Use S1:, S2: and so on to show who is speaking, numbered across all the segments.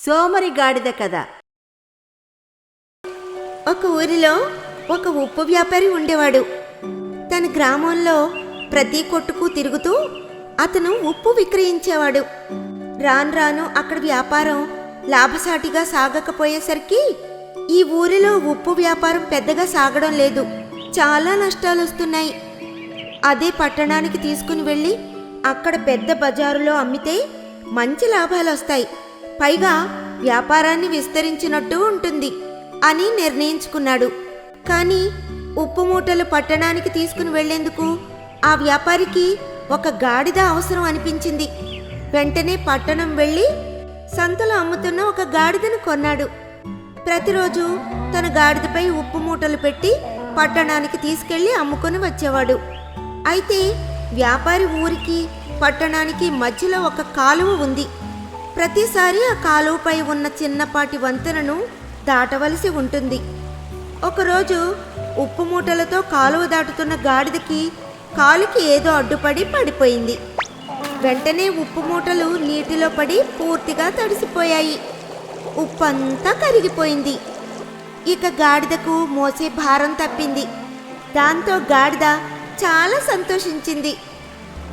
S1: సోమరి గాడిద కథ.
S2: ఒక ఊరిలో ఒక ఉప్పు వ్యాపారి ఉండేవాడు. తన గ్రామంలో ప్రతి కొట్టుకు తిరుగుతూ అతను ఉప్పు విక్రయించేవాడు. రాను రాను అక్కడ వ్యాపారం లాభసాటిగా సాగకపోయేసరికి ఈ ఊరిలో ఉప్పు వ్యాపారం పెద్దగా సాగడం లేదు. చాలా నష్టాలు వస్తున్నాయి అదే పట్టణానికి తీసుకుని వెళ్ళి అక్కడ పెద్ద బజారులో అమ్మితే మంచి లాభాలు వస్తాయి పైగా వ్యాపారాన్ని విస్తరించినట్టు ఉంటుంది అని నిర్ణయించుకున్నాడు. కానీ ఉప్పు మూటలు పట్టణానికి తీసుకుని వెళ్ళేందుకు ఆ వ్యాపారికి ఒక గాడిద అవసరం అనిపించింది. వెంటనే పట్టణం వెళ్ళి సంతలో అమ్ముతున్న ఒక గాడిదను కొన్నాడు. ప్రతిరోజు తన గాడిదపై ఉప్పు మూటలు పెట్టి పట్టణానికి తీసుకెళ్ళి అమ్ముకొని వచ్చేవాడు. అయితే వ్యాపారి ఊరికి పట్టణానికి మధ్యలో ఒక కాలువ ఉంది. ప్రతిసారి ఆ కాలువపై ఉన్న చిన్నపాటి వంతెనను దాటవలసి ఉంటుంది. ఒకరోజు ఉప్పు మూటలతో కాలువ దాటుతున్న గాడిదకి కాలుకి ఏదో అడ్డుపడి పడిపోయింది. వెంటనే ఉప్పు మూటలు నీటిలో పడి పూర్తిగా తడిసిపోయాయి. ఉప్పు అంతా కరిగిపోయింది. ఇక గాడిదకు మోసే భారం తప్పింది. దాంతో గాడిద చాలా సంతోషించింది.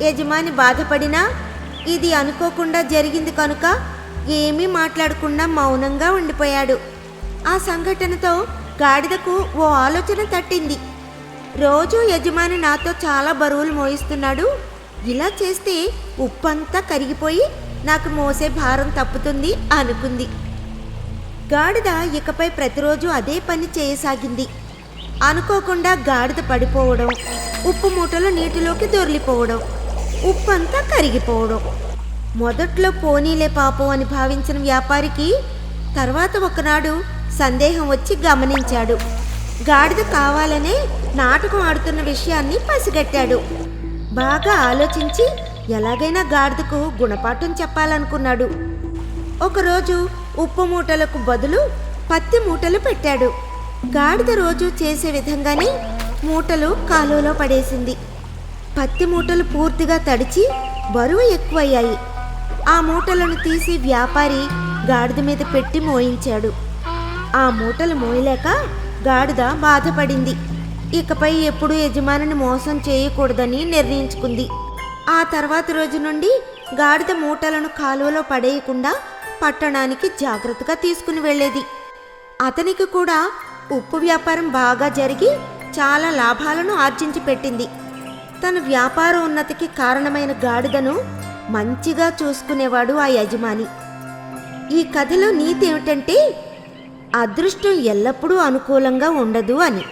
S2: యజమాని బాధపడినా ఇది అనుకోకుండా జరిగింది కనుక ఏమీ మాట్లాడకుండా మౌనంగా ఉండిపోయాడు. ఆ సంఘటనతో గాడిదకు ఓ ఆలోచన తట్టింది. రోజు యజమాని నాతో చాలా బరువులు మోయిస్తున్నాడు. ఇలా చేస్తే ఉప్పంతా కరిగిపోయి నాకు మోసే భారం తప్పుతుంది అనుకుంది. గాడిద ఇకపై ప్రతిరోజు అదే పని చేయసాగింది. అనుకోకుండా గాడిద పడిపోవడం ఉప్పు మూటలు నీటిలోకి దొర్లిపోవడం ఉప్పంతా కరిగిపోవడం. మొదట్లో పోనీలే పాపం అని భావించిన వ్యాపారికి తర్వాత ఒకనాడు సందేహం వచ్చి గమనించాడు. గాడిద కావాలనే నాటకం ఆడుతున్న విషయాన్ని పసిగట్టాడు. బాగా ఆలోచించి ఎలాగైనా గాడిదకు గుణపాఠం చెప్పాలనుకున్నాడు. ఒకరోజు ఉప్పు మూటలకు బదులు పత్తి మూటలు పెట్టాడు. గాడిద రోజు చేసే విధంగానే మూటలు కాలువలో పడేసింది. పత్తి మూటలు పూర్తిగా తడిచి బరువు ఎక్కువయ్యాయి. ఆ మూటలను తీసి వ్యాపారి గాడిద మీద పెట్టి మోయించాడు. ఆ మూటలు మోయలేక గాడిద బాధపడింది. ఇకపై ఎప్పుడు యజమానిని మోసం చేయకూడదని నిర్ణయించుకుంది. ఆ తర్వాత రోజు నుండి గాడిద మూటలను కాలువలో పడేయకుండా పట్టణానికి జాగ్రత్తగా తీసుకుని వెళ్ళేది. అతనికి కూడా ఉప్పు వ్యాపారం బాగా జరిగి చాలా లాభాలను ఆర్జించి పెట్టింది. తన వ్యాపార ఉన్నతికి కారణమైన గాడిదను మంచిగా చూసుకునేవాడు ఆ యజమాని. ఈ కథలో నీతి ఏమిటంటే అదృష్టం ఎల్లప్పుడూ అనుకూలంగా ఉండదు అని.